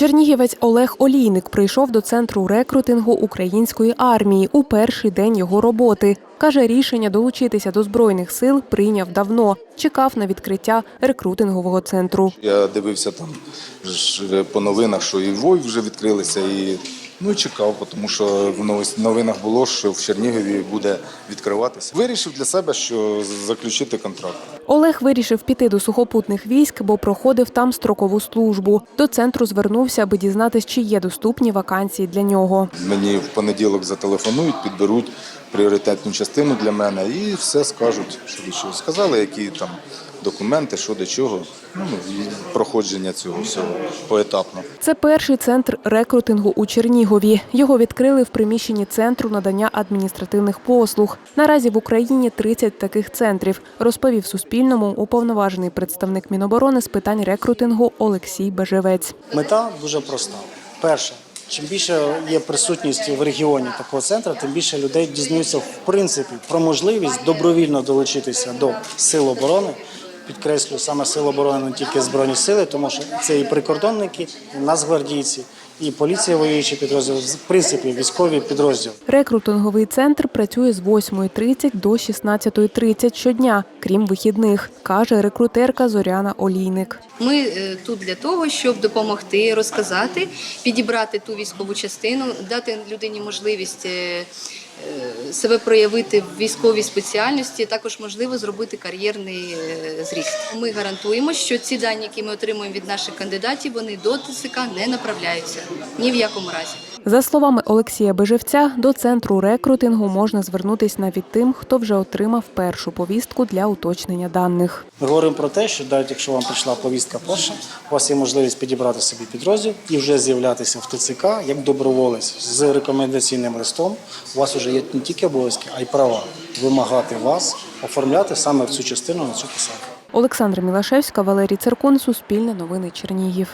Чернігівець Олег Олійник прийшов до центру рекрутингу української армії у перший день його роботи. Каже, рішення долучитися до збройних сил прийняв давно. Чекав на відкриття рекрутингового центру. Я дивився там по новинах, що і Вой вже відкрилися, і ну і чекав, тому що в новинах було, що в Чернігові буде відкриватися. Вирішив для себе, що заключити контракт. Олег вирішив піти до сухопутних військ, бо проходив там строкову службу. До центру звернувся, аби дізнатись, чи є доступні вакансії для нього. Мені в понеділок зателефонують, підберуть пріоритетну частину для мене і все скажуть, що до чого. Сказали, які там документи, що до чого. Ну, і проходження цього всього поетапно. Це перший центр рекрутингу у Чернігові. Його відкрили в приміщенні центру надання адміністративних послуг. Наразі в Україні 30 таких центрів, розповів Суспільному уповноважений представник Міноборони з питань рекрутингу Олексій Бежевець. Мета дуже проста. Перше, чим більше є присутність в регіоні такого центру, тим більше людей дізнаються в принципі про можливість добровільно долучитися до сил оборони. Підкреслю саме сил оборони не тільки збройні сили, тому що це і прикордонники, і нацгвардійці, і поліція воюючий підрозділ, в принципі, військові підрозділ. Рекрутинговий центр працює з 8.30 до 16.30 щодня, крім вихідних, каже рекрутерка Зоряна Олійник. Ми е, тут для того, щоб допомогти, розказати, підібрати ту військову частину, дати людині можливість е, себе проявити в військовій спеціальності, також можливо зробити кар'єрний е, зріст. Ми гарантуємо, що ці дані, які ми отримуємо від наших кандидатів, вони до ТСК не направляються ні в якому разі. За словами Олексія Бежевця, до центру рекрутингу можна звернутись навіть тим, хто вже отримав першу повістку для уточнення даних. Ми говоримо про те, що навіть якщо вам прийшла повістка перша, у вас є можливість підібрати собі підрозділ і вже з'являтися в ТЦК як доброволець з рекомендаційним листом. У вас вже є не тільки обов'язки, а й права вимагати вас оформляти саме в цю частину на цю посаду. Олександр Мілашевська, Валерій Циркун, Суспільне новини Чернігів.